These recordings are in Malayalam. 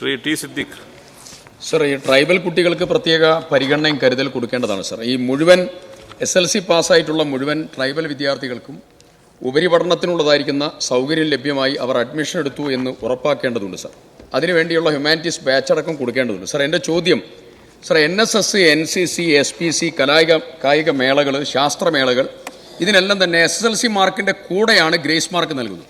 ശ്രീ ടി സിദ്ദിഖ്. സർ ഈ ട്രൈബൽ കുട്ടികൾക്ക് പ്രത്യേക പരിഗണനയും കരുതൽ കൊടുക്കേണ്ടതാണ് സർ ഈ മുഴുവൻ എസ് എൽ സി പാസ്സായിട്ടുള്ള മുഴുവൻ ട്രൈബൽ വിദ്യാർത്ഥികൾക്കും ഉപരിപഠനത്തിനുള്ളതായിരിക്കുന്ന സൗകര്യം ലഭ്യമായി അവർ അഡ്മിഷൻ എടുത്തു എന്ന് ഉറപ്പാക്കേണ്ടതുണ്ട് സർ അതിനുവേണ്ടിയുള്ള ഹ്യൂമാനിറ്റീസ് ബാച്ച് അടക്കം കൊടുക്കേണ്ടതുണ്ട്. സർ എന്റെ ചോദ്യം sir N S S N C C S P C കലായിക കായിക മേളകൾ ശാസ്ത്രമേളകൾ ഇതിനെല്ലാം തന്നെ എസ് എസ് എൽ സി മാർക്കിന്റെ കൂടെയാണ് ഗ്രേസ് മാർക്ക് നൽകുന്നത്.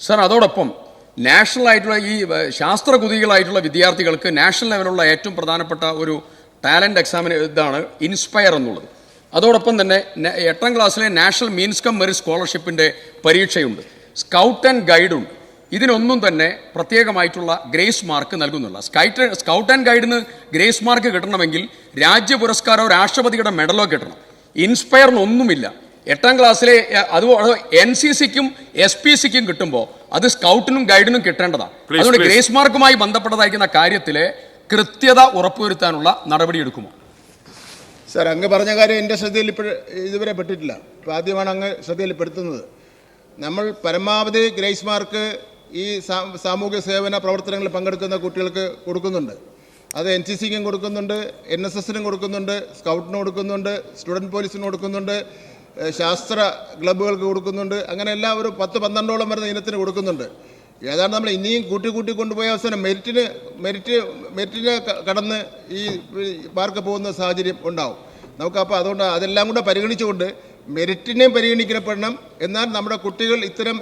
സർ അതോടൊപ്പം നാഷണൽ ആയിട്ടുള്ള ഈ ശാസ്ത്ര ശാസ്ത്രകുതികളായിട്ടുള്ള വിദ്യാർത്ഥികൾക്ക് നാഷണൽ ലെവലുള്ള ഏറ്റവും പ്രധാനപ്പെട്ട ഒരു ടാലന്റ് എക്സാമിന് ഇതാണ് ഇൻസ്പയർ എന്നുള്ളത്. അതോടൊപ്പം തന്നെ എട്ടാം ക്ലാസ്സിലെ നാഷണൽ മീൻസ് കം മെറിറ്റ് സ്കോളർഷിപ്പിന്റെ പരീക്ഷയുണ്ട്. സ്കൗട്ട് ആൻഡ് ഗൈഡുണ്ട് ഇതിനൊന്നും തന്നെ പ്രത്യേകമായിട്ടുള്ള ഗ്രേസ് മാർക്ക് നൽകുന്നില്ല. സ്കൈറ്റ് സ്കൗട്ട് ആൻഡ് ഗൈഡിന് ഗ്രേസ് മാർക്ക് കിട്ടണമെങ്കിൽ രാജ്യ പുരസ്കാരമോ രാഷ്ട്രപതിയുടെ മെഡലോ കിട്ടണം. ഇൻസ്പയറിനൊന്നുമില്ല. എട്ടാം ക്ലാസ്സിലെ അതുപോലെ അത് എൻ സി സിക്കും എസ് പി സിക്കും കിട്ടുമ്പോൾ അത് സ്കൗട്ടിനും ഗൈഡിനും കിട്ടേണ്ടതാണ് അതുകൊണ്ട് ഗ്രേസ് മാർക്കുമായി ബന്ധപ്പെട്ടതായിരിക്കുന്ന കാര്യത്തിലെ കൃത്യത ഉറപ്പുവരുത്താനുള്ള നടപടിയെടുക്കുമോ സാർ അങ്ങ് പറഞ്ഞ കാര്യം എന്റെ ശ്രദ്ധയിൽ ഇപ്പോൾ ഇതുവരെ പെട്ടിട്ടില്ല. ഇപ്പോൾ ആദ്യമാണ് അങ്ങ് ശ്രദ്ധയിൽപ്പെടുത്തുന്നത്. നമ്മൾ പരമാവധി ഗ്രേസ് മാർക്ക് ഈ സാമൂഹ്യ സേവന പ്രവർത്തനങ്ങളിൽ പങ്കെടുക്കുന്ന കുട്ടികൾക്ക് കൊടുക്കുന്നുണ്ട്. അത് എൻ സി സിക്കും കൊടുക്കുന്നുണ്ട് എൻ എസ് എസിനും കൊടുക്കുന്നുണ്ട് സ്കൗട്ടിനും കൊടുക്കുന്നുണ്ട് സ്റ്റുഡന്റ് പോലീസിനും കൊടുക്കുന്നുണ്ട് ശാസ്ത്ര ക്ലബ്ബുകൾക്ക് കൊടുക്കുന്നുണ്ട്. അങ്ങനെ എല്ലാം ഒരു പത്ത് പന്ത്രണ്ടോളം വരുന്ന ഇനത്തിന് കൊടുക്കുന്നുണ്ട്. ഏതാണ്ട് നമ്മൾ ഇനിയും കൂട്ടി കൂട്ടി കൊണ്ടുപോയ അവസരം മെരിറ്റിന് മെരിറ്റ് മെരിറ്റിനെ കടന്ന് ഈ മാർക്ക് പോകുന്ന സാഹചര്യം ഉണ്ടാവും. നമുക്കപ്പോൾ അതുകൊണ്ട് അതെല്ലാം കൂടെ പരിഗണിച്ചുകൊണ്ട് മെരിറ്റിനെയും പരിഗണിക്കപ്പെടണം എന്നാൽ നമ്മുടെ കുട്ടികൾ ഇത്തരം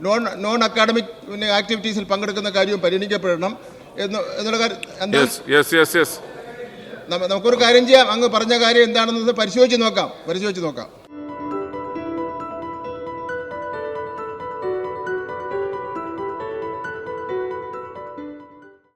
നോൺ നോൺ അക്കാഡമിക് പിന്നെ ആക്ടിവിറ്റീസിൽ പങ്കെടുക്കുന്ന കാര്യവും പരിഗണിക്കപ്പെടണം എന്ന് എന്നുള്ള കാര്യം നമുക്കൊരു കാര്യം ചെയ്യാം. അങ്ങ് പറഞ്ഞ കാര്യം എന്താണെന്നത് പരിശോധിച്ച് നോക്കാം. പരിശോധിച്ച് നോക്കാം.